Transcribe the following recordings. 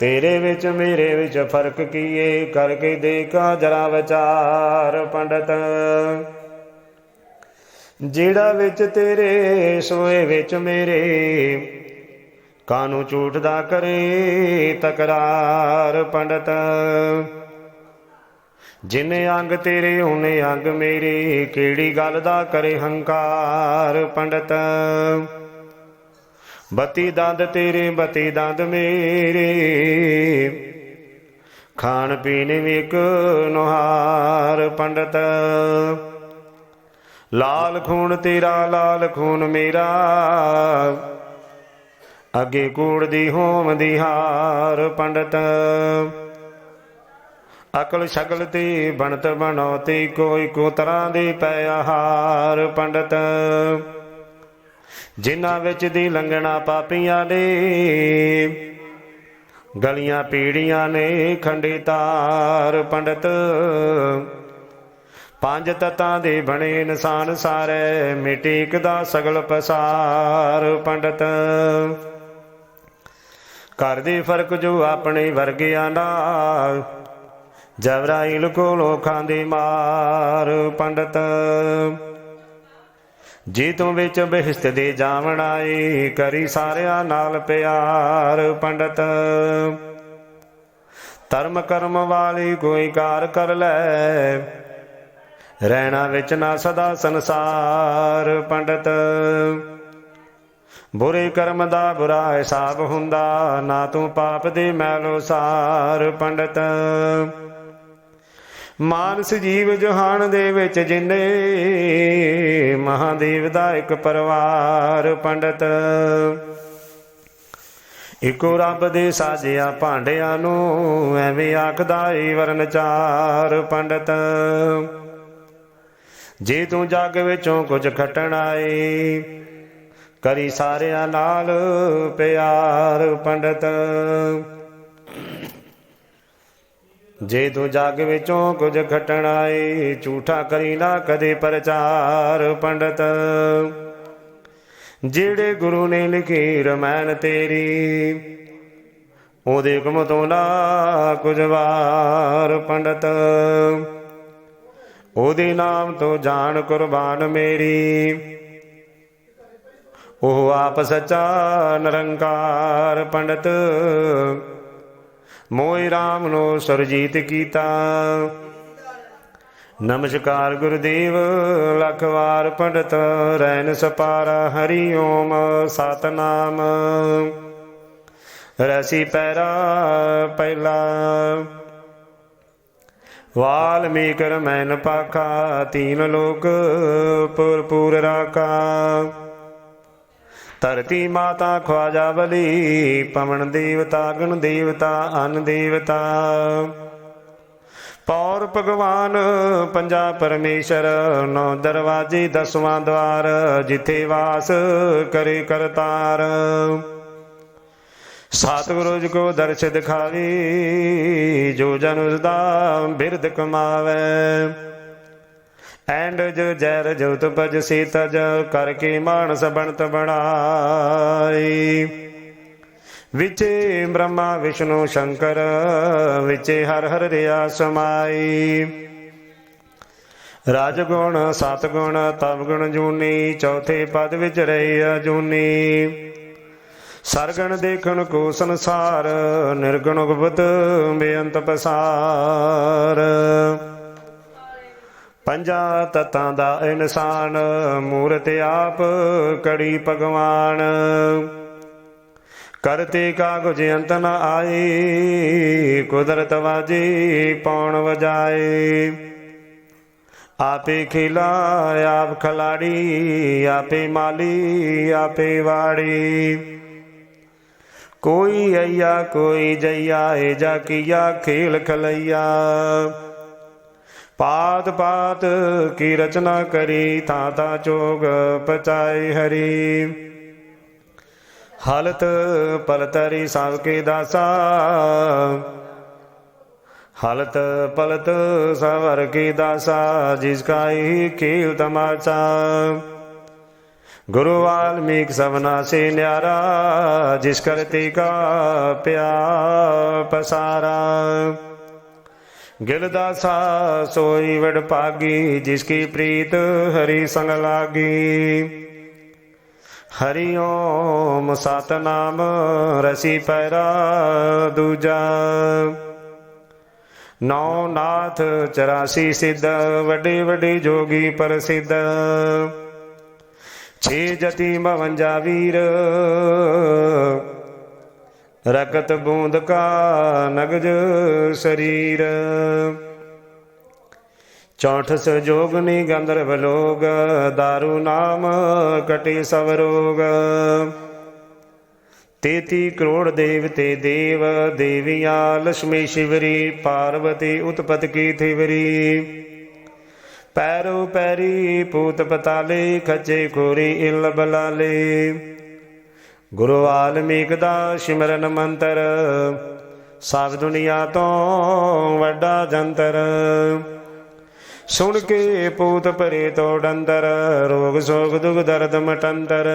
ਤੇਰੇ ਵਿੱਚ ਮੇਰੇ ਵਿੱਚ ਫ਼ਰਕ ਕੀਏ? ਕਰਕੇ ਦੇਖਾ ਜਰਾ ਵਿਚਾਰ ਪੰਡਤ। ਜਿਹੜਾ ਵਿੱਚ ਤੇਰੇ ਸੋਏ ਵਿੱਚ ਮੇਰੇ। ਕਾਨੂੰ ਝੂਠ ਕਰੇ ਤਕਰਾਰ ਪੰਡਤ? ਜਿਨੇ ਅੰਗ ਤੇਰੇ ਉਹਨੇ ਅੰਗ ਮੇਰੇ। ਕਿਹੜੀ ਗੱਲ ਦਾ ਕਰੇ ਹੰਕਾਰ ਪੰਡਤ? ਬਤੀ ਦੰਦ ਤੇਰੇ, ਬਤੀ ਦੰਦ ਮੇਰੇ। ਖਾਣ ਪੀਣ ਵਿਕ ਨੁਹਾਰ ਪੰਡਤ। ਲਾਲ ਖੂਨ ਤੇਰਾ, ਲਾਲ ਖੂਨ ਮੇਰਾ। ਅੱਗੇ ਕੂੜ ਦੀ ਹੋਮ ਦੀ ਹਾਰ ਪੰਡਤ। ਅਕਲ ਸ਼ਕਲ ਤੇ ਬਣਤ ਬਣਾਉਤੀ ਕੋਈ ਕੋ ਤਰ੍ਹਾਂ ਦੀ ਪੈ ਆਹਾਰ ਪੰਡਤ। ਜਿਨ੍ਹਾਂ ਵਿੱਚ ਦੀ ਲੰਗਣਾ ਪਾਪੀਆਂ ਨੇ। ਗਲੀਆਂ ਪੀੜੀਆਂ ਨੇ, ਖੰਡੀ ਤਾਰ ਪੰਡਤ। ਪੰਜ ਤਤਾਂ ਦੇ ਬਣੇ ਇਨਸਾਨ ਸਾਰੇ ਮਿਟੀ ਦਾ ਸਗਲ ਪਸਾਰ ਪੰਡਤ। ਘਰ ਦੇ ਫ਼ਰਕ ਜੋ ਆਪਣੇ ਵਰਗਿਆਂ ਨਾਲ ਜਬਰਾਈਲ ਕੋਲੋਂ ਖਾਂਦੀ ਮਾਰ ਪੰਡਤ। ਜੀ ਤੂੰ ਵਿੱਚ ਬਹਿਸਤ ਦੇ ਜਾਵਣ ਆਈ ਕਰੀ ਸਾਰਿਆਂ ਨਾਲ ਪਿਆਰ ਪੰਡਤ। ਧਰਮ ਕਰਮ ਵਾਲੀ ਕੋਈ ਕਾਰ ਕਰ ਲੈ, ਰਹਿਣਾ ਵਿੱਚ ਨਾ ਸਦਾ ਸੰਸਾਰ ਪੰਡਤ। ਬੁਰੇ ਕਰਮ ਦਾ ਬੁਰਾ ਹਿਸਾਬ ਹੁੰਦਾ, ਨਾ ਤੂੰ ਪਾਪ ਦੇ ਮੈਲੋ ਸਾਰ ਪੰਡਤ। ਮਾਨਸ ਜੀਵ ਜਹਾਨ ਦੇ ਵਿੱਚ ਜਿੰਨੇ ਮਹਾਦੇਵ ਦਾ ਇੱਕ ਪਰਿਵਾਰ ਪੰਡਤ। ਇਕੋ ਰੱਬ ਦੇ ਸਾਜਿਆ ਭਾਂਡਿਆਂ ਨੂੰ ਐਵੇਂ ਆਖਦਾ ਈ ਵਰਨ ਚਾਰ ਪੰਡਤ। ਜੇ ਤੂੰ ਜੱਗ ਵਿੱਚੋਂ ਕੁਝ ਖਟਣ ਆਏ ਕਰੀ ਸਾਰਿਆਂ ਨਾਲ ਪਿਆਰ ਪੰਡਤ। ਜੇ ਤੂੰ ਜੱਗ ਵਿੱਚੋਂ ਕੁਝ ਖਟਣ ਆਏ, ਝੂਠਾ ਕਰੀ ਨਾ ਕਦੇ ਪ੍ਰਚਾਰ ਪੰਡਤ। ਜਿਹੜੇ ਗੁਰੂ ਨੇ ਲਿਖੀ ਰਮੈਨ ਤੇਰੀ, ਉਹਦੇ ਹੁਕਮ ਤੋਂ ਨਾ ਕੁਝ ਵਾਰ ਪੰਡਤ। ਉਹਦੇ ਨਾਮ ਤੋਂ ਜਾਣ ਕੁਰਬਾਨ ਮੇਰੀ, ਉਹ ਆਪ ਸੱਚਾ ਨਿਰੰਕਾਰ ਪੰਡਤ। ਮੋਇ RAM ਨੂੰ ਸਰਜੀਤ ਕੀਤਾ। ਨਮਸਕਾਰ ਗੁਰਦੇਵ ਲੱਖ ਵਾਰ ਪੰਡਤ ਰੈਨ ਸਪਾਰਾ, ਹਰੀ ਓਮ ਸਤਨਾਮ। ਰਸੀ ਪੈਰਾ ਪਹਿਲਾ। ਵਾਲਮੀਕ ਰਮੈਨ ਪਾਖਾ, ਤੀਨ ਲੋਕ ਪੁਰ ਪੁਰ ਰਾਕਾ ਧਰਤੀ ਮਾਤਾ ਖਵਾਜਾ ਬਲੀ ਪਵਨ ਦੇਵਤਾ, ਗਣ ਦੇਵਤਾ, ਅਨ ਦੇਵਤਾ। ਪੌਰ ਭਗਵਾਨ, ਪੰਜਾ ਪਰਮੇਸ਼ਰ, ਨੌ ਦਰਵਾਜੇ ਦਸਵਾਂ ਦਵਾਰ, ਜਿੱਥੇ ਵਾਸ ਕਰੇ ਕਰਤਾਰ। ਸਤਿਗੁਰੂ ਜੀ ਕੋ ਦਰਸ਼ ਦਿਖਾਵੇ, ਜੋ ਜਨ ਉਸ ਦਾ ਬਿਰਧ ਕਮਾਵੇ। ਐਂਡ ਜੋ ਜੈਰ ਜੋਤ ਤੁਪਜ ਸੀ ਕਰਕੇ ਮਾਨਸ ਬਣਤ ਬਣਾਈ। ਵਿਚੇ ਬ੍ਰਹਮਾ, ਵਿਸ਼ਨੂੰ, ਸ਼ੰਕਰ, ਵਿਚੇ ਹਰ ਹਰ ਰਿਆ ਸਮਾਈ। ਰਾਜਗੁਣ, ਸਤਗੁਣ ਤਵ ਗੁਣ ਜੂਨੀ, ਚੌਥੇ ਪਦ ਵਿੱਚ ਰਹੀ ਅਜੂਨੀ। ਸਰਗਣ ਦੇਖਣ ਕੋ ਸੰਸਾਰ, ਨਿਰਗੁਣ ਗੁਪਤ, ਬੇਅੰਤ ਪਸਾਰ। ਪੰਜਾ ਤਤਾਂ ਦਾ ਇਨਸਾਨ, ਮੂਰਤ ਆਪ ਕੜੀ ਭਗਵਾਨ। ਕਰਤੇ ਕਾਗਜ ਅੰਤ ਨ ਆਏ, ਕੁਦਰਤ ਵਾਜੀ ਪੌਣ ਵਜਾਏ। ਆਪੇ ਖਿਲਾ, ਆਪ ਖਲਾੜੀ, ਆਪੇ ਮਾਲੀ, ਆਪੇ ਵਾੜੀ। ਕੋਈ ਅਈਆ, ਕੋਈ ਜਈਆ ਏ ਜਾ ਕੀਆ ਖੇਲ ਖਲਈਆ। ਪਾਤ ਪਾਤ ਕੀ ਰਚਨਾ ਕਰੀ ਤਾਂ ਤਾਂ ਚੋਗ ਪਚਾਈ ਹਰੀ। ਹਲਤ ਪਲਤਰੀ ਸਭ ਕੇ ਦਾਸਾ। ਹਲਤ ਪਲਤ ਸਵਰ ਕੀ ਦਾਸਾ, ਜਿਸ ਕਾ ਹੀ ਤਮਾਚਾ ਗੁਰੂ ਵਾਲਮੀਕ ਸਭਨਾ ਸੇ ਨਿਆਰਾ, ਜਿਸ ਕਰਤੀ ਕਾ ਪਿਆ ਪਸਾਰਾ। ਗਿਲ ਦਾਸਾ ਸੋਈ ਵਡ ਭਾਗੀ, ਜਿਸ ਕੀ ਪ੍ਰੀਤ ਹਰੀ ਸੰਗ ਲਾਗੀ। ਹਰੀ ਓਮ ਸਤਨਾਮ ਰਸੀ ਪੈਰਾ ਦੂਜਾ। ਨੌ ਨਾਥ 84 ਸਿੱਧ, ਵੱਡੇ ਵੱਡੇ ਜੋਗੀ ਪ੍ਰਸਿੱਧ। ਛੇ ਜਤੀ 52 ਵੀਰ ਰਕਤ ਬੂੰਦ ਕਾ ਨਗਜ ਸਰੀਰ। ਚੌਠਸ ਜੋਗਨੀ ਗੰਧਰਵ ਲੋਗ दारू ਨਾਮ ਕਟੇ ਸਭ ਰੋਗ। ਤੇਤੀ ਕਰੋੜ ਦੇਵਤੇ ਦੇਵ, ਦੇਵੀਆਂ ਲక్ష్ਮੀ ਸ਼ਿਵਰੀ, ਪਾਰਵਤੀ ਉਤਪਤ ਕੀ ਥਿਵਰੀ। ਪੈਰੋ ਪੈਰੀ ਪੂਤ ਪਤਾਲੇ, ਖੱਜੇ ਖੋਰੀ ਇਲ ਬਲਾਲੇ। ਗੁਰੂ ਵਾਲਮੀਕ ਦਾ ਸਿਮਰਨ ਮੰਤਰ, ਸਭ ਦੁਨੀਆ ਤੋਂ ਵੱਡਾ ਜੰਤਰ। ਸੁਣ ਕੇ ਪੂਤ ਭਰੇ ਤੋੜ ਅੰਦਰ, ਰੋਗ ਸੋਗ ਦੁਖ ਦਰਦ ਮਟੰਤਰ।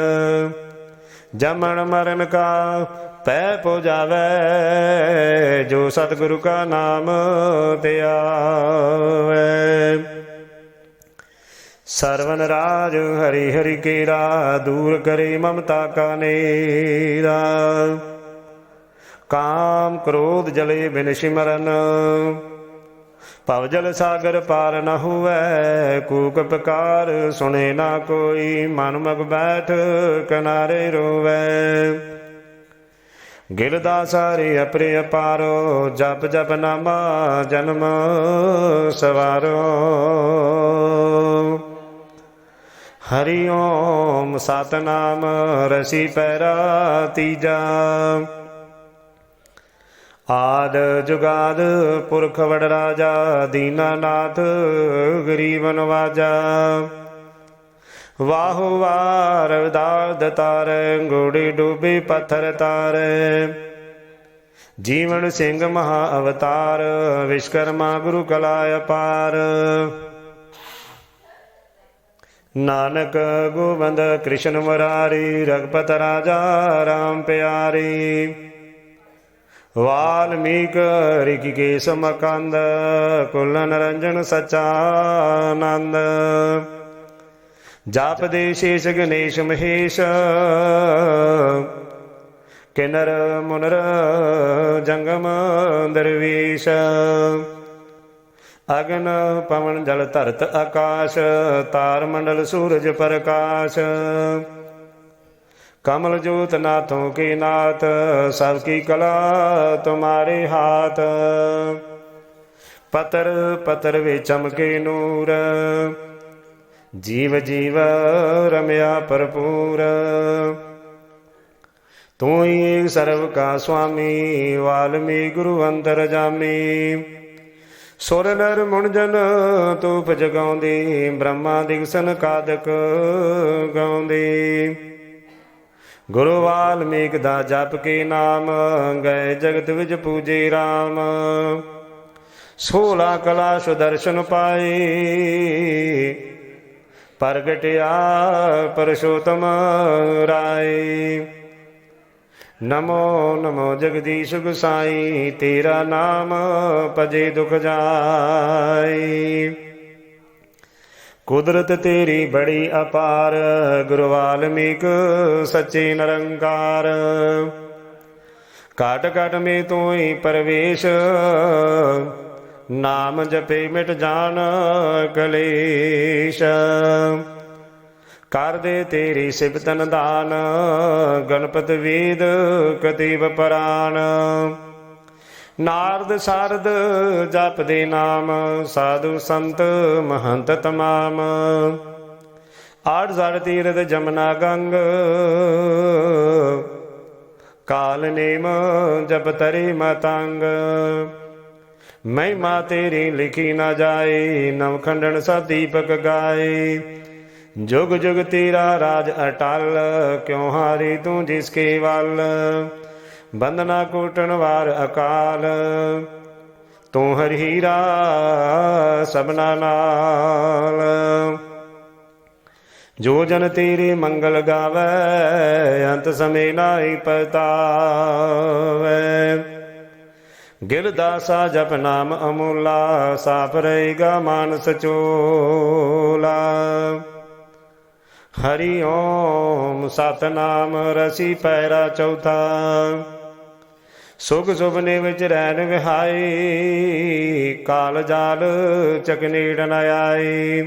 ਜਮਣ ਮਰਨ ਕਾ ਪੈ ਪੋ ਜਾਵੇ, ਜੋ ਸਤਿਗੁਰੂ ਕਾ ਨਾਮ ਤੇ ਆਵੇ। ਸਰਵਨ ਰਾਜ ਹਰੀ ਹਰੀ ਕੇਰਾ, ਦੂਰ ਕਰੇ ਮਮਤਾ ਕਾ ਨੇਰਾ। ਕਾਮ ਕ੍ਰੋਧ ਜਲੇ ਬਿਨ ਸਿਮਰਨ, ਭਵ ਜਲ ਸਾਗਰ ਪਾਰ ਨ ਹੁਐ ਕੂਕ ਪਕਾਰ ਸੁਣੇ ਨਾ ਕੋਈ, ਮਨ ਮਗ ਬੈਠ ਕਿਨਾਰੇ ਰੋਵੈ। ਗਿਲ ਦਾ ਸਾਰੇ ਅਪਰੇ ਅਪਾਰੋ, ਜਪ ਜਪ ਨਾਮਾ ਜਨਮ ਸਵਾਰੋ। ਹਰੀ ਓਮ ਸਤਨਾਮ, ਰਸੀ ਪੈਰਾ ਤੀਜਾ। ਆਦ ਜੁਗਾਦ ਪੁਰਖ ਵਡ ਰਾਜਾ ਦੀਨਾਨਾਥ ਗਰੀਬ ਨਵਾਜਾ। ਵਾਹੁ ਵਾਰ ਰਵਿਦਾਸ ਤਾਰੇ, ਗੋੜੀ ਡੂਬੀ ਪੱਥਰ ਤਾਰ। ਜੀਵਨ ਸਿੰਘ ਮਹਾ ਅਵਤਾਰ, ਵਿਸ਼ਕਰਮਾ ਗੁਰੂ ਕਲਾ ਅਪਾਰ। ਨਾਨਕ ਗੋਬਿੰਦ ਕ੍ਰਿਸ਼ਨ ਮੁਰਾਰੀ ਰਗਪਤ ਰਾਜਾ ਰਾਮ ਪਿਆਰੀ। ਵਾਲਮੀਕ ਰਿਕਿਕੇਸ਼ ਮਕੰਦ, ਕੁਲ ਨਰੰਜਨ ਸਚਾਨੰਦ। ਜਾਪ ਦੇ ਸ਼ੇਸ਼ ਗਣੇਸ਼ ਮਹੇਸ਼, ਕਿਨਰ ਮੁਨਰ ਜੰਗਮ ਦਰਵੇਸ਼। ਅਗਨ ਪਵਨ ਜਲ ਧਰਤ ਆਕਾਸ਼, ਤਾਰ ਮੰਡਲ ਸੂਰਜ ਪ੍ਰਕਾਸ਼। ਕਮਲ ਜੋਤ ਨਾਥੋਂ ਕੀ ਨਾਥ, ਸਭ ਕੀ ਕਲਾ ਤੁਮਾਰੇ ਹਾਥ। ਪਤਰ ਪਤਰ ਵਿੱਚ ਚਮਕੇ ਨੂਰ, ਜੀਵ ਜੀਵ ਰਮਿਆ ਭਰਪੂਰ। ਤੂੰ ਹੀ ਸਰਵ ਕਾ ਸੁਆਮੀ, ਵਾਲਮੀ ਗੁਰੂ ਅੰਦਰ ਜਾਮੀ। ਸੁਰ ਨਰ ਮੁਣ ਤੂਪ ਜਗਾਉਂਦੀ, ਬ੍ਰਹਮਾ ਦਿਗਸਨ ਕਾਦਕ ਗਾਉਂਦੀ। ਗੁਰੂ ਵਾਲਮੀਕ ਦਾ ਜਪ ਕੇ ਨਾਮ, ਗਏ ਜਗਤ ਵਿੱਚ ਪੂਜੇ RAM ਸੋਲਾ ਕਲਾ ਸੁਦਰਸ਼ਨ ਪਾਏ ਪ੍ਰਗਟਿਆ ਪਰਸ਼ੋਤਮ ਰਾਏ ਨਮੋ ਨਮੋ ਜਗਦੀਸ਼ ਗੁਸਾਈ, ਤੇਰਾ ਨਾਮ ਭਜੇ ਦੁਖ ਜਾਈ। ਕੁਦਰਤ ਤੇਰੀ ਬੜੀ ਅਪਾਰ, ਗੁਰੂ ਵਾਲਮੀਕ ਸੱਚੇ ਨਿਰੰਕਾਰ। ਕਾਟ ਕਾਟ ਮੇ ਤੂੰ ਹੀ ਪਰਵੇਸ਼, ਨਾਮ ਜਪੇ ਮਿਟ ਜਾਣ ਕਲੇਸ਼। ਕਰ ਦੇ ਤੇਰੀ ਸਿਬਤਨ ਦਾਨ ਗਣਪਤ ਵੇਦ ਕਤੀਬ ਪਰਾਨ। ਨਾਰਦ ਸਾਰਦ ਜਪਦੇ ਨਾਮ, ਸਾਧੂ ਸੰਤ ਮਹੰਤ ਤਮਾਮ। ਆੜ ਜ਼ੜ ਤੀਰਥ ਜਮਨਾ ਗੰਗ, ਕਾਲ ਨੇਮ ਜਪ ਤਰੀ ਮਤੰਗ। ਮਹਿਮਾ ਤੇਰੀ ਲਿਖੀ ਨਾ ਜਾਏ, ਨਵ ਖੰਡਨ ਸਾ ਦੀਪਕ ਗਾਏ। ਜੁਗ ਜੁਗ ਤੇਰਾ ਰਾਜ ਅਟਲ, ਕਿਉ ਹਾਰੀ ਤੂੰ ਜਿਸ ਕੇ ਵੱਲ? ਬੰਦਨਾ ਕੋਟਣ ਵਾਰ ਅਕਾਲ, ਤੂੰ ਹਰਿ ਹੀਰਾ ਸਭਨਾ ਨਾਲ। ਜੋ ਜਨ ਤੇਰੇ ਮੰਗਲ ਗਾਵੇ, ਅੰਤ ਸਮੇ ਨਾਹੀ ਪਤਾਵੇ ਗਿਲ ਦਾਸਾ ਜਪ ਨਾਮ ਅਮੁੱਲਾ, ਸਾਫ਼ ਰਹੇਗਾ ਮਾਨਸ ਚੋਲਾ। ਹਰੀ ਓਮ ਸਤਨਾਮ, ਰਸੀ ਪੈਰਾ ਚੌਥਾ। ਸੁਖ ਸੁਭਨੇ ਵਿੱਚ ਰਹਿਣ ਵਿਹਾਈ, ਕਾਲ ਜਾਲ ਚਕਨੀੜ ਨ ਆਈ।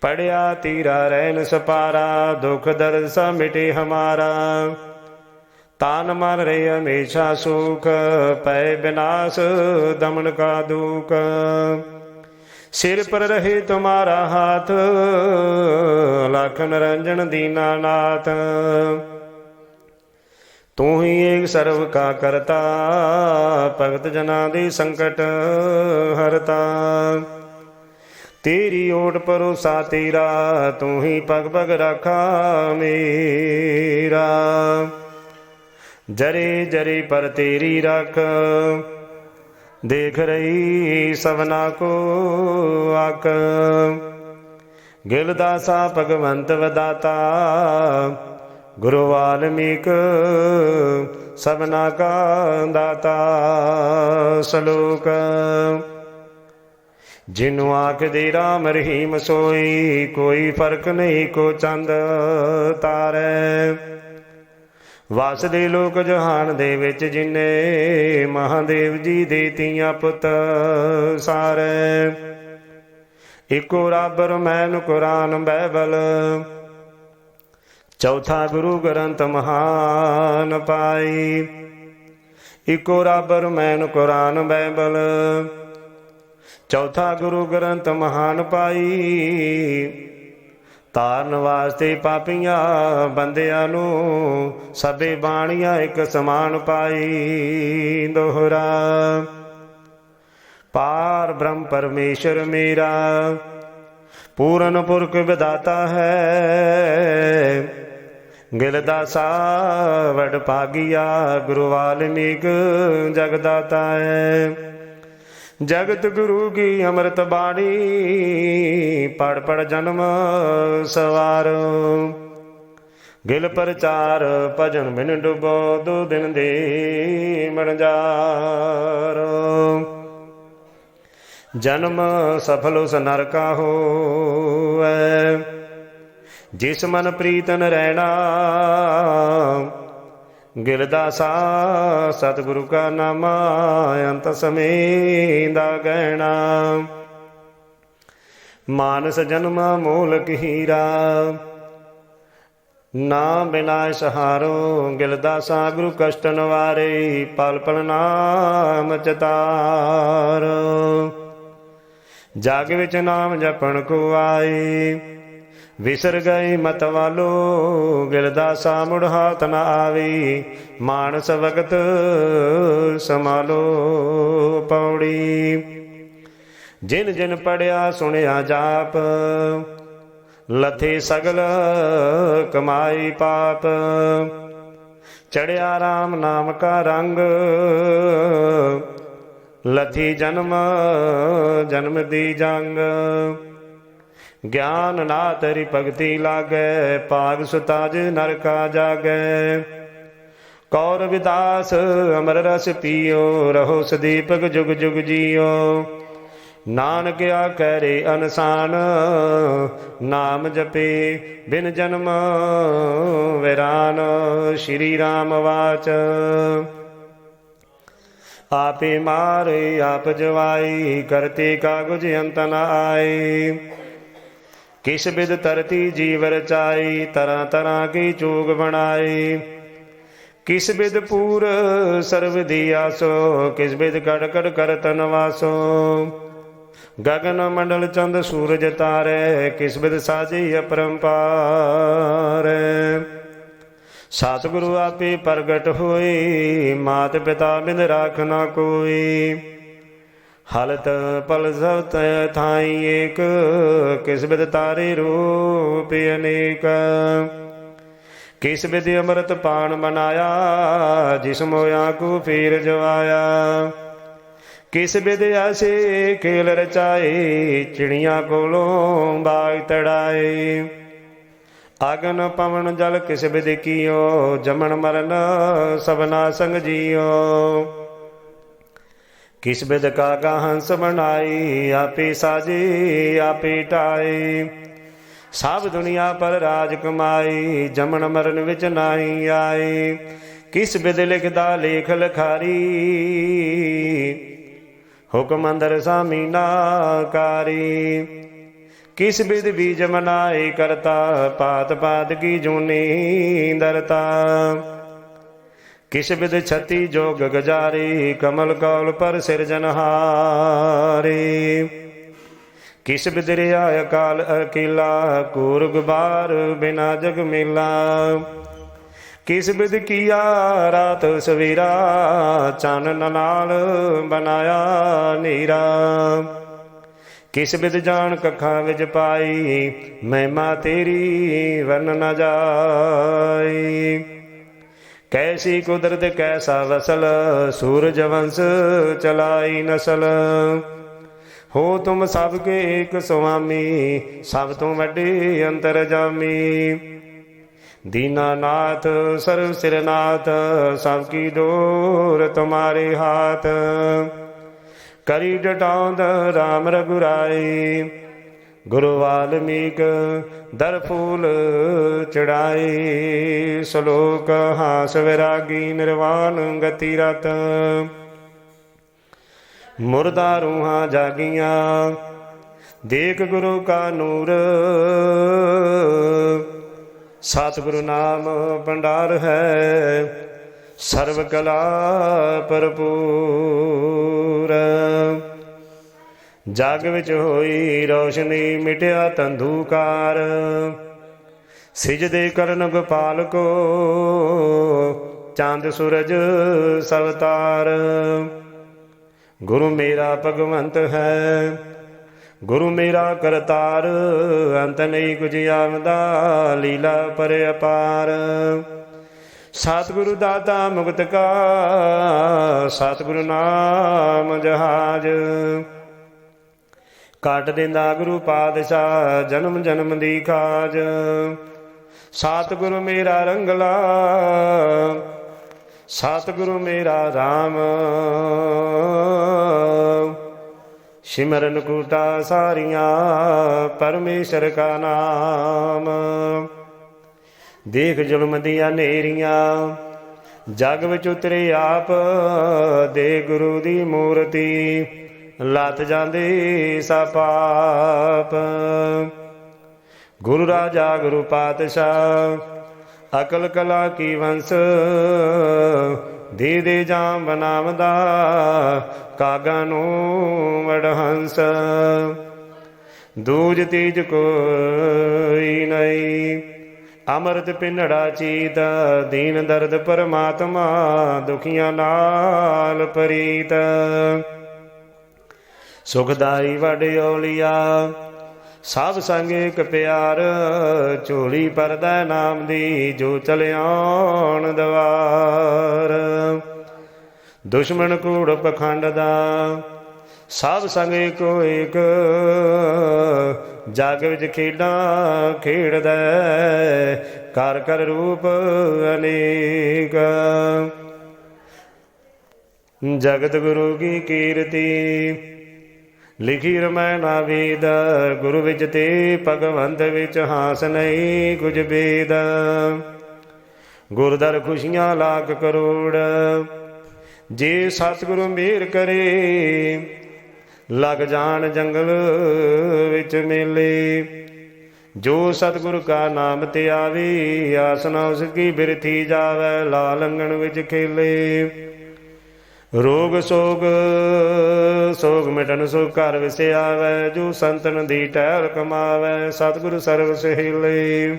ਪੜਿਆ ਤੀਰਾ ਰਹਿਣ ਸਪਾਰਾ, ਦੁਖ ਦਰਦ ਸਭ ਮਿਟੇ ਹਮਾਰਾ। ਤਾਨ ਮਨ ਰਹੇ ਹਮੇਸ਼ਾ ਸੁਖ ਪੈ ਬਿਨਾਸ਼ ਦਮਨ ਕਾ ਦੁਖ। ਸਿਰ ਪਰ ਰਹੇ ਤੁਮਾਰਾ ਹਾਥ, ਲਖ ਨਿਰੰਜਨ ਦੀਨਾਨਾਥ ਤੂੰ ਹੀ ਏਕ ਸਰਵ ਕਾ ਕਰਤਾ, ਭਗਤ ਜਨਾਂ ਦੇ ਸੰਕਟ ਹਰਤਾ। ਤੇਰੀ ਓਟ ਪਰੋਸਾ ਤੇਰਾ, ਤੂੰ ਹੀ ਪਗ ਪਗ ਰਾਖਾ ਮੇਰਾ। ਜਰੇ ਜਰੇ ਪਰ ਤੇਰੀ ਰੱਖ ਦੇਖ ਰਹੀ ਸਭਨਾ ਕੋ ਆਕ। ਗਿਲ ਦਾਸਾ ਭਗਵੰਤ ਵਦਾਤਾ, ਗੁਰੂ ਵਾਲਮੀਕ ਸਭਨਾ ਕਾ ਦਾਤਾ ਸਲੋਕ। ਜਿਨੁ ਆਖ ਦੇ ਰਾਮ ਰਹੀਮ ਸੋਈ, ਕੋਈ ਫ਼ਰਕ ਨਹੀਂ ਕੋ ਚੰਦ ਤਾਰੇ। ਵਸ ਦੇ ਲੋਕ ਜਹਾਨ ਦੇ ਵਿੱਚ ਜਿਨੇ ਮਹਾਦੇਵ ਜੀ ਦੇ ਤੀਆਂ ਪੁੱਤ ਸਾਰੇ। ਇਕੋ ਰੱਬ ਰਮੈਨ ਕੁਰਾਨ ਬਾਈਬਲ ਚੌਥਾ ਗੁਰੂ ਗ੍ਰੰਥ ਮਹਾਨ ਪਾਈ। ਇਕੋ ਰੱਬ ਰਮੈਨ ਕੁਰਾਨ ਬਾਈਬਲ ਚੌਥਾ ਗੁਰੂ ਗ੍ਰੰਥ ਮਹਾਨ ਪਾਈ। ਤਾਰਨ ਵਾਸਤੇ ਪਾਪੀਆਂ ਬੰਦਿਆਂ ਨੂੰ ਸਭੇ ਬਾਣੀਆਂ ਇੱਕ ਸਮਾਨ ਪਾਈ ਦੋਹਰਾ। ਪਾਰ ਬ੍ਰਹਮ ਪਰਮੇਸ਼ਰ ਮੇਰਾ, ਪੂਰਨ ਪੁਰਖ ਵਿਦਾਤਾ ਹੈ। ਗਿਲ ਦਾਸਾ ਵਡ ਭਾਗੀਆ ਗੁਰੂ ਵਾਲਮੀਕ ਜਗਦਾਤਾ ਹੈ। ਜਗਤ ਗੁਰੂ ਕੀ ਅੰਮ੍ਰਿਤ ਬਾਣੀ? ਪੜ ਪੜ ਜਨਮ ਸਵਾਰ। ਗਿਲ ਪ੍ਰਚਾਰ, ਭਜਨ ਬਿਨ ਡੁਬੋ, ਦੋ ਦਿਨ ਦੇ ਮਣਜਾਰ। ਜਨਮ ਸਫਲ ਉਸ ਨਰਕਾ ਹੋਐ ਜਿਸ ਮਨ ਪ੍ਰੀਤਨ ਰਹਿਣਾ। ਗਿਰਦਾਸਾ ਸਤਿਗੁਰੂ ਕਾ ਨਾਮ, ਅੰਤ ਸਮੇ ਦਾ ਗਹਿਣਾ। ਮਾਨਸ ਜਨਮ ਮੂਲਕ ਕੀਰਾ ਨਾ ਬਿਨਾ ਸਹਾਰੋ ਗਿਲਦਾਸਾ ਗੁਰੂ ਕਸ਼ਟ ਨਵਾਰੇ, ਪਲ ਪਲ ਨਾਮ ਚਤਾਰ। ਜਾਗ ਵਿੱਚ ਨਾਮ ਜਪਣ ਕੋ ਆਏ ਵਿਸਰ ਗਏ ਮਤ ਵਾਲੋ ਗਿਲਦਾਸਾ ਮੁੜ ਹਾਥ ਨ ਆਵੀ, ਮਾਨਸ ਵਗਤ ਸਮਾਲੋ ਪੌੜੀ। ਜਿਨ ਜਿਨ ਪੜਿਆ ਸੁਣਿਆ ਜਾਪ, ਲਥੇ ਸਗਲ ਕਮਾਈ ਪਾਪ। ਚੜਿਆ RAM ਨਾਮ ਕਾ ਰੰਗ, ਲਥੀ ਜਨਮ ਜਨਮ ਦੀ ਜੰਗ। ਗਿਆਨ ਨਾ ਤੇਰੀ ਭਗਤੀ ਲਾਗੈ ਪਾਗ ਸੁਤਾਜ ਨਰਕਾ ਜਾਗੈ। ਕੌਰ ਵਿਦਾਸ, ਅਮਰ ਰਸ ਪੀਓ, ਰਹੋ ਸਦੀਪਕ ਜੁਗ ਜੁਗ ਜੀਓ। ਨਾਨਕ ਆਖੈ ਰੇ ਅਨਸਾਨ, ਨਾਮ ਜਪੇ ਬਿਨ ਜਨਮ, ਵਿਰਾਨ ਸ਼੍ਰੀ ਰਾਮ ਵਾਚ। ਆਪੇ ਮਾਰੇ, ਆਪ ਜਵਾਈ, ਕਰਤੇ ਕਾਗਜ ਅੰਤ ਨ ਆਏ। ਕਿਸ ਬਿਦ ਤਰਤੀ ਜੀਵ ਰਚਾਈ ਤਰ੍ਹਾਂ ਤਰ੍ਹਾਂ ਕੀ ਚੂਗ ਬਣਾਈ? ਕਿਸ ਬਿਦ ਪੂਰ ਸਰਵ ਦੀ ਆਸੋ, ਕਿਸ ਬਿਦ ਕੜ ਕੜ ਕਰਤ ਨਵਾਸੋ ਗਗਨ ਮੰਡਲ ਚੰਦ ਸੂਰਜ ਤਾਰੇ, ਕਿਸ ਬਿਦ ਸਾਜੀ ਅਪਰੰਪਾਰ? ਸਤਿਗੁਰੂ ਆਪੇ ਪ੍ਰਗਟ ਹੋਏ ਮਾਤ ਪਿਤਾ ਬਿਨ ਰਾਖ ਨਾ ਕੋਈ। ਹਲਤ ਪਲ ਸਬਤ ਥਾਈ ਏਕ, ਕਿਸ ਤਾਰੇ ਰੂਪ ਅਨੇਕ। ਕਿਸ ਅੰਮ੍ਰਿਤ ਪਾਣ ਮਨਾਇਆ, ਜਿਸ ਮੋਇਆ ਕੋ ਫੇਰ ਜਵਾਇਆ। ਕਿਸ ਬਿਦ ਆਸੇ ਖੇਲ ਰਚਾਏ, ਚਿੜੀਆਂ ਕੋਲੋਂ ਬਾਗ ਤੜਾਏ। ਆਗਨ ਪਵਨ ਜਲ ਕਿਸ ਬਿਦ ਕੀਓ, ਜਮਨ ਮਰਨ ਸਭਨਾ ਸੰਗ ਜੀਓ। ਕਿਸ ਬਿਦ ਕਾਗਾ ਹੰਸ ਬਣਾਈ, ਆਪੇ ਸਾਜੀ, ਆਪੇ ਟਾਈ। ਸਭ ਦੁਨੀਆ ਪਰ ਰਾਜ ਕਮਾਈ, ਜਮਨ ਮਰਨ ਵਿੱਚ ਨਾਹੀ ਆਈ। ਕਿਸ ਬਿਦ ਲਿਖਦਾ ਲੇਖ ਲਖਾਰੀ, ਹੁਕਮ ਅੰਦਰ ਸਾਮੀ ਨਾਕਾਰੀ ਕਿਸ ਬਿਦ ਬੀਜ ਮਨਾਏ ਕਰਤਾ ਪਾਤ ਪਾਤ ਕੀ ਜੂਨੀ ਦਰਤਾ। ਕਿਸ ਬਿਦ ਛਤੀ ਜੋਗ ਗਜਾਰੀ, ਕਮਲ ਕੌਲ ਪਰ ਸਿਰਜਨਹਾਰੀ ਕਿਸ ਬਿਦ ਰਿਆ ਅਕਾਲ ਅਕੀਲਾ ਕੂਰ ਗੁਬਾਰ ਬਿਨਾ ਜਗ ਮੇਲਾ। ਕਿਸ ਬਿਦ ਕੀਆ ਰਾਤ ਸਵੇਰਾ ਚਾਨਣ ਨਾਲ ਬਨਾਇਆ ਨੀਰਾ। ਕਿਸ ਬਿਦ ਜਾਣ ਕੱਖਾਂ ਵਿੱਚ ਪਾਈ, ਮਹਿਮਾ ਤੇਰੀ ਵਰਨ ਨ ਜਾਈ। ਕੈਸੀ ਕੁਦਰਤ ਕੈਸਾ ਵਸਲ, ਸੂਰਜ ਵੰਸ ਚਲਾਈ ਨਸਲ। ਹੋ ਤੁਮ ਸਭ ਕੇ ਏਕ ਸੁਆਮੀ, ਸਭ ਤੋਂ ਵੱਡੇ ਅੰਤਰਜਾਮੀ ਦੀਨਾਨਾਥ ਸਰਵ ਸਿਰਨਾਥ, ਸਭ ਕੀ ਡੋਰ ਤੁਮਾਰੇ ਹਾਥ। ਕਰੀ ਡਟਾਉਂਦ RAM ਰਗੁਰਾਈ ਗੁਰੂ ਵਾਲਮੀਕ ਦਰ ਫੂਲ ਚੜਾਈ ਸ਼ਲੋਕ ਹਾਸ ਵਿਰਾਗੀ ਨਿਰਵਾਣ ਗਤੀ ਰਤ ਮੁਰਦਾ ਰੂਹਾਂ ਜਾਗੀਆਂ, ਦੇਖ ਗੁਰੂ ਕਾ ਨੂਰ। ਸਤਿਗੁਰੂ ਨਾਮ ਭੰਡਾਰ ਹੈ ਸਰਬ ਕਲਾ ਭਰਪੂਰ। ਜਗ ਵਿੱਚ ਹੋਈ ਰੋਸ਼ਨੀ ਮਿਟਿਆ ਤੰਦੂਕਾਰ। ਸਿਜਦੇ ਕਰਨ ਗੋਪਾਲ ਕੋ ਚੰਦ ਸੂਰਜ ਸਵਤਾਰ। ਗੁਰੂ ਮੇਰਾ ਭਗਵੰਤ ਹੈ, ਗੁਰੂ ਮੇਰਾ ਕਰਤਾਰ, ਅੰਤ ਨਹੀਂ ਕੁਝ ਆਵਦਾ, ਲੀਲਾ ਪਰ ਅਪਾਰ। ਸਤਿਗੁਰੂ ਦਾਤਾ ਮੁਕਤ ਕਾ ਸਤਿਗੁਰੂ ਨਾਮ ਜਹਾਜ। ਕਾਟ ਦਿੰਦਾ ਗੁਰੂ ਪਾਤਸ਼ਾਹ, ਜਨਮ ਜਨਮ ਦੀ ਖਾਜ। ਸਤਿਗੁਰੂ ਮੇਰਾ ਰੰਗਲਾ, ਸਤਿਗੁਰੂ ਮੇਰਾ RAM ਸਿਮਰਨ ਕੂਟਾ ਸਾਰੀਆਂ, ਪਰਮੇਸ਼ਰ ਕਾ ਨਾਮ। ਦੇਖ ਜ਼ੁਲਮ ਦੀਆਂ ਨੇਰੀਆਂ, ਜਗ ਵਿੱਚ ਉਤਰੇ ਆਪ, ਦੇ ਗੁਰੂ ਦੀ ਮੂਰਤੀ। ਲੱਤ ਜਾਂਦੇ ਸਾ ਪਾਪ। ਗੁਰੂ ਰਾਜਾ, ਗੁਰੂ ਪਾਤਸ਼ਾਹ, ਅਕਲ ਕਲਾ ਕੀ ਵੰਸ? ਦੇ ਦੇ ਜਾਮ ਬਨਾਵਦਾ, ਕਾਗਾ ਨੂੰ ਵਡਹੰਸ। ਦੂਜ ਤੀਜ ਕੋਈ ਨਹੀਂ, ਅਮਰਤ ਪਿੰਨੜਾ ਚੀਤ, ਦੀਨ ਦਰਦ ਪਰਮਾਤਮਾ, ਦੁਖੀਆਂ ਨਾਲ ਪਰੀਤ। ਸੁਖਦਾਈ ਵਡਿਓਲੀਆ ਸਭ ਸੰਗ ਇੱਕ ਪਿਆਰ, ਝੋਲੀ ਪਰਦਾ ਨਾਮ ਦੀ, ਜੋ ਚਲਿਆਣ ਦਵਾਰ। ਦੁਸ਼ਮਣ ਕੂੜ ਪਖੰਡ ਦਾ ਸਭ ਸੰਗ ਇੱਕੋ ਇੱਕ। ਜਗ ਵਿੱਚ ਖੇਡਾਂ ਖੇਡਦਾ ਕਰ ਕਰ ਰੂਪ ਅਨੇਕ। ਜਗਤ ਗੁਰੂ ਕੀ ਕੀਰਤੀ ਲਿਖੀ ਰਮੈਨਾ ਵੇਦ ਗੁਰੂ ਵਿੱਚ ਤੇ ਭਗਵੰਤ ਵਿੱਚ ਹਾਸ ਨਹੀਂ ਕੁਝ ਬੇਦ ਗੁਰਦਰ ਖੁਸ਼ੀਆਂ ਲੱਖ ਕਰੋੜ, ਜੇ ਸਤਿਗੁਰੂ ਮਿਹਰ ਕਰੇ, ਲਗ ਜਾਣ ਜੰਗਲ ਵਿੱਚ ਮੇਲੇ। ਜੋ ਸਤਿਗੁਰ ਕਾ ਨਾਮ ਤੇ ਆਵੇ, ਆਸਨਾ ਉਸ ਕੀ ਬਿਰਥੀ ਜਾਵੇ ਲਾਲੰਗਣ ਵਿੱਚ ਖੇਲੇ। ਰੋਗ ਸੋਗ ਸੋਗ ਮਿਟਨ ਸੋ ਘਰ ਵਿਸ ਆਵੇ ਜੋ ਸੰਤਨ ਦੀ ਟਹਿਲ ਕਮਾਵੇ, ਸਤਿਗੁਰ ਸਰਬ ਸਹਿਲੇ।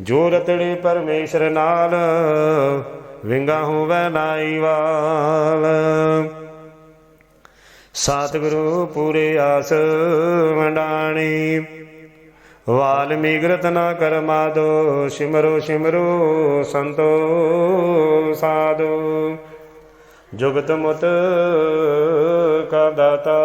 ਜੋ ਰਤੜੇ ਪਰਮੇਸ਼ਰ ਨਾਲ, ਵਿੰਗਾ ਹੋਵੇ ਨਾਈਵਾਲ ਸਤਿਗੁਰੂ ਪੂਰੇ ਆਸ ਵੰਡਾਣੀ। ਵਾਲਮੀਕ ਰਤਨਾ ਕਰਮਾਦੋ ਸਿਮਰੋ ਸਿਮਰੋ ਸੰਤੋ ਸਾਧੂ। ਜੁਗਤ ਮੁਤ ਕਾ ਦਾਤਾ